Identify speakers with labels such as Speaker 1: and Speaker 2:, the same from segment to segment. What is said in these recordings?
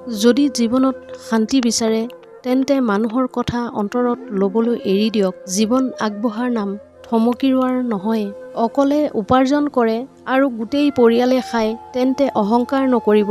Speaker 1: যদি জীৱনত শান্তি বিচাৰে তেন্তে মানুহৰ কথা অন্তৰত ল'বলৈ এৰি দিয়ক। জীৱন আগবঢ়াৰ নাম থমকি ৰোৱাৰ নহয়। অকলে উপাৰ্জন কৰে আৰু গোটেই পৰিয়ালে খায় তেন্তে অহংকাৰ নকৰিব।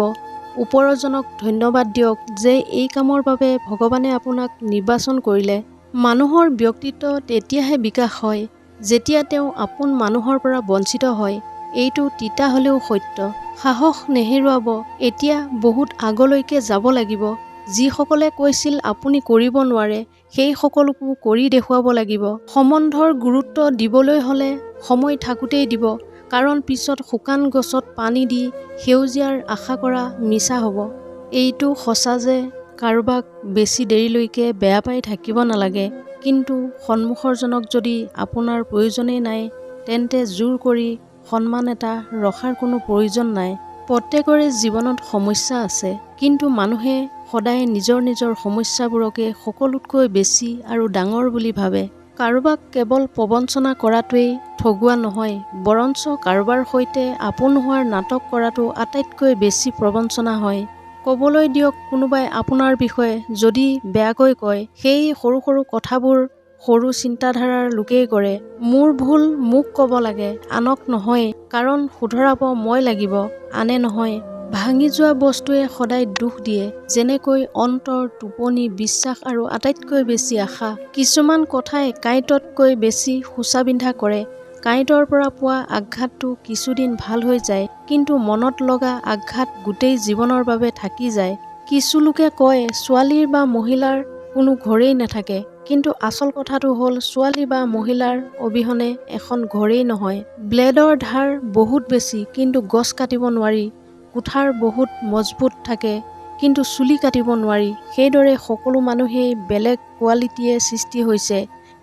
Speaker 1: ওপৰজনক ধন্যবাদ দিয়ক যে এই কামৰ বাবে ভগৱানে আপোনাক নিৰ্বাচন কৰিলে। মানুহৰ ব্যক্তিত্ব তেতিয়াহে বিকাশ হয় যেতিয়া তেওঁ আপোন মানুহৰ পৰা বঞ্চিত হয়। এইটো তিতা হ'লেও সত্য। সাহস নেহেৰুৱাব। এতিয়া বহুত আগলৈকে যাব লাগিব। যিসকলে কৈছিল আপুনি কৰিব নোৱাৰে সেই সকলোকো কৰি দেখুৱাব লাগিব। সম্বন্ধৰ গুৰুত্ব দিবলৈ হ'লে সময় থাকোঁতেই দিব। কাৰণ পিছত শুকান গছত পানী দি সেউজীয়াৰ আশা কৰা মিছা হ'ব। এইটো সঁচা যে কাৰোবাক বেছি দেৰিলৈকে বেয়া পাই থাকিব নালাগে। কিন্তু সন্মুখৰজনক যদি আপোনাৰ প্ৰয়োজনেই নাই তেন্তে জোৰ কৰি সন্মান এটা ৰখাৰ কোনো প্ৰয়োজন নাই। প্ৰত্যেকৰে জীৱনত সমস্যা আছে কিন্তু মানুহে সদায় নিজৰ নিজৰ সমস্যাবোৰকে সকলোতকৈ বেছি আৰু ডাঙৰ বুলি ভাবে। কাৰোবাক কেৱল প্ৰবঞ্চনা কৰাটোৱেই ঠগোৱা নহয় বৰঞ্চ কাৰোবাৰ সৈতে আপোন হোৱাৰ নাটক কৰাটো আটাইতকৈ বেছি প্ৰবঞ্চনা হয়। ক'বলৈ দিয়ক কোনোবাই আপোনাৰ বিষয়ে যদি বেয়াকৈ কয় সেই সৰু সৰু কথাবোৰ সৰু চিন্তাধাৰাৰ লোকেই কৰে মোৰ ভুল মোক ক'ব লাগে আনক নহয় কাৰণ শুধৰাব মই লাগিব আনে নহয়। ভাঙি যোৱা বস্তুৱে সদায় দুখ দিয়ে যেনেকৈ অন্তৰ টোপনি বিশ্বাস আৰু আটাইতকৈ বেছি আশা। কিছুমান কথাই কাঁইটতকৈ বেছি সূচাবিন্ধা কৰে। কাঁইটৰ পৰা পোৱা আঘাতটো কিছুদিন ভাল হৈ যায় কিন্তু মনত লগা আঘাত গোটেই জীৱনৰ বাবে থাকি যায়। কিছু লোকে কয় ছোৱালীৰ বা মহিলাৰ কোনো ঘৰেই নাথাকে। কিন্তু আচল কথাটো হ'ল ছোৱালী বা মহিলাৰ অবিহনে এখন ঘৰেই নহয়। ব্লেডৰ ধাৰ বহুত বেছি কিন্তু গছ কাটিব নোৱাৰি কুঠাৰ বহুত মজবুত থাকে কিন্তু চুলি কাটিব নোৱাৰি। সেইদৰে সকলো মানুহেই বেলেগ কোৱালিটিয়ে সৃষ্টি হৈছে।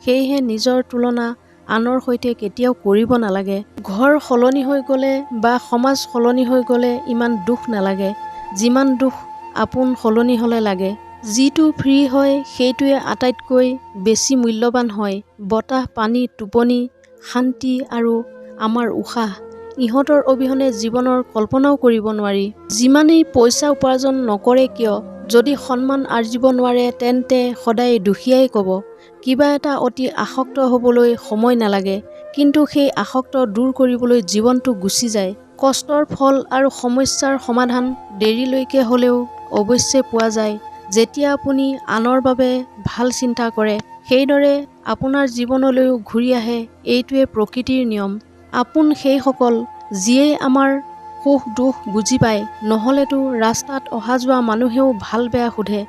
Speaker 1: সেয়েহে নিজৰ তুলনা আনৰ সৈতে কেতিয়াও কৰিব নালাগে। ঘৰ সলনি হৈ গ'লে বা সমাজ সলনি হৈ গ'লে ইমান দুখ নালাগে। যিমান দুখ আপোন সলনি হ'লে লাগে। যিটো ফ্ৰী হয় সেইটোৱে আটাইতকৈ বেছি মূল্যৱান হয়। বতাহ পানী টোপনি শান্তি আৰু আমাৰ উশাহ। ইহঁতৰ অবিহনে জীৱনৰ কল্পনাও কৰিব নোৱাৰি। যিমানেই পইচা উপাৰ্জন নকৰে কিয় যদি সন্মান আৰ্জিব নোৱাৰে তেন্তে সদায় দুখীয়াই ক'ব কিবা এটা অতি আসক্ত হ'বলৈ সময় নালাগে। কিন্তু সেই আসক্ত দূৰ কৰিবলৈ জীৱনটো গুচি যায়। কষ্টৰ ফল আৰু সমস্যাৰ সমাধান দেৰিলৈকে হ'লেও অৱশ্যে পোৱা যায়। যেতিয়া আপুনি আনৰ বাবে ভাল চিন্তা কৰে সেইদৰে আপোনাৰ জীৱনলৈও ঘূৰি আহে এইটোৱে প্ৰকৃতিৰ নিয়ম। আপোন সেইসকল যিয়েই আমাৰ সুখ দুখ বুজি পায় নহ'লেতো ৰাস্তাত অহা যোৱা মানুহেও ভাল বেয়া সোধে।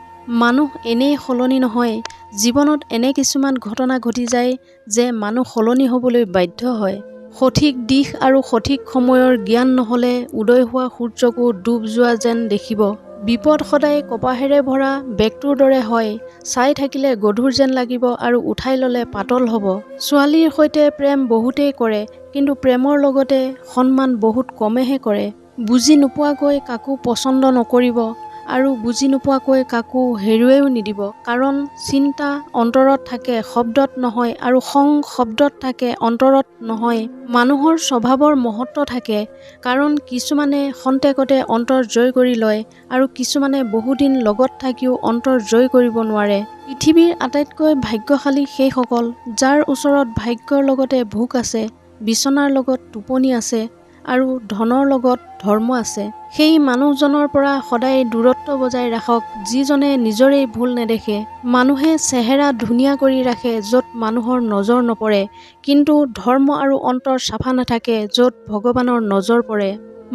Speaker 1: মানুহ এনেই সলনি নহয় জীৱনত এনে কিছুমান ঘটনা ঘটি যায় যে মানুহ সলনি হ'বলৈ বাধ্য হয়। সঠিক দিশ আৰু সঠিক সময়ৰ জ্ঞান নহ'লে উদয় হোৱা সূৰ্যকো ডুব যোৱা যেন দেখিব। বিপদ সদায় কপাহেৰে ভৰা বেগটোৰ দৰে হয় চাই থাকিলে গধুৰ যেন লাগিব আৰু উঠাই ল'লে পাতল হ'ব। ছোৱালীৰ সৈতে প্ৰেম বহুতেই কৰে কিন্তু প্ৰেমৰ লগতে সন্মান বহুত কমেহে কৰে। বুজি নোপোৱাকৈ কাকো পচন্দ নকৰিব। আৰু বুজি নোপোৱাকৈ কাকো হেৰুৱাইও নিদিব। কাৰণ চিন্তা অন্তৰত থাকে শব্দত নহয় আৰু খং শব্দত থাকে অন্তৰত নহয়। মানুহৰ স্বভাৱৰ মহত্ব থাকে কাৰণ কিছুমানে খন্তেকতে অন্তৰ জয় কৰি লয় আৰু কিছুমানে বহুদিন লগত থাকিও অন্তৰ জয় কৰিব নোৱাৰে। পৃথিৱীৰ আটাইতকৈ ভাগ্যশালী সেইসকল যাৰ ওচৰত ভাগ্যৰ লগতে ভোক আছে বিচনাৰ লগত টোপনি আছে আৰু ধনৰ লগত ধৰ্ম আছে। সেই মানুহজনৰ পৰা সদায় দূৰত্ব বজাই ৰাখক যিজনে নিজৰেই ভুল নেদেখে। মানুহে চেহেৰা ধুনীয়া কৰি ৰাখে য'ত মানুহৰ নজৰ নপৰে। কিন্তু ধৰ্ম আৰু অন্তৰ চাফা নাথাকে য'ত ভগৱানৰ নজৰ পৰে।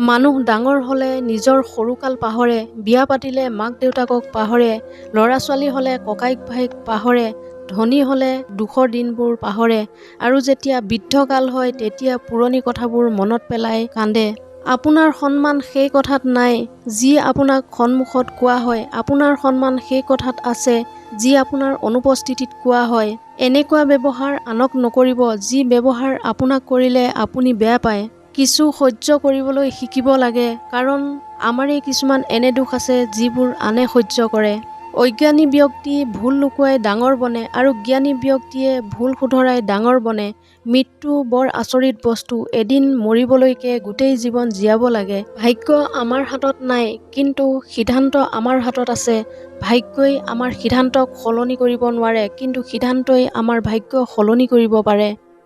Speaker 1: মানুহ ডাঙৰ হ'লে নিজৰ সৰুকাল পাহৰে বিয়া পাতিলে মাক দেউতাকক পাহৰে ল'ৰা ছোৱালী হ'লে ককাইক ভাইক পাহৰে ধনী হ'লে দুখৰ দিনবোৰ পাহৰে আৰু যেতিয়া বৃদ্ধকাল হয় তেতিয়া পুৰণি কথাবোৰ মনত পেলাই কান্দে। আপোনাৰ সন্মান সেই কথাত নাই যি আপোনাক সন্মুখত কোৱা হয়। আপোনাৰ সন্মান সেই কথাত আছে যি আপোনাৰ অনুপস্থিতিত কোৱা হয়। এনেকুৱা ব্যৱহাৰ আনক নকৰিব। যি ব্যৱহাৰ আপোনাক কৰিলে আপুনি বেয়া পায়। কিছু সহ্য কৰিবলৈ শিকিব লাগে। কাৰণ আমাৰেই কিছুমান এনে দুখ আছে যিবোৰ আনে সহ্য কৰে। অজ্ঞানী ব্যক্তি ভুল লুকুৱাই ডাঙৰ বনে আৰু জ্ঞানী ব্যক্তিয়ে ভুল শুধৰাই ডাঙৰ বনে। মৃত্যু বৰ আচৰিত বস্তু। এদিন মৰিবলৈকে গোটেই জীৱন জীয়াব লাগে। ভাগ্য আমাৰ হাতত নাই কিন্তু সিদ্ধান্ত আমাৰ হাতত আছে। ভাগ্যই আমাৰ সিদ্ধান্তক সলনি কৰিব নোৱাৰে কিন্তু সিদ্ধান্তই আমাৰ ভাগ্য সলনি কৰিব পাৰে।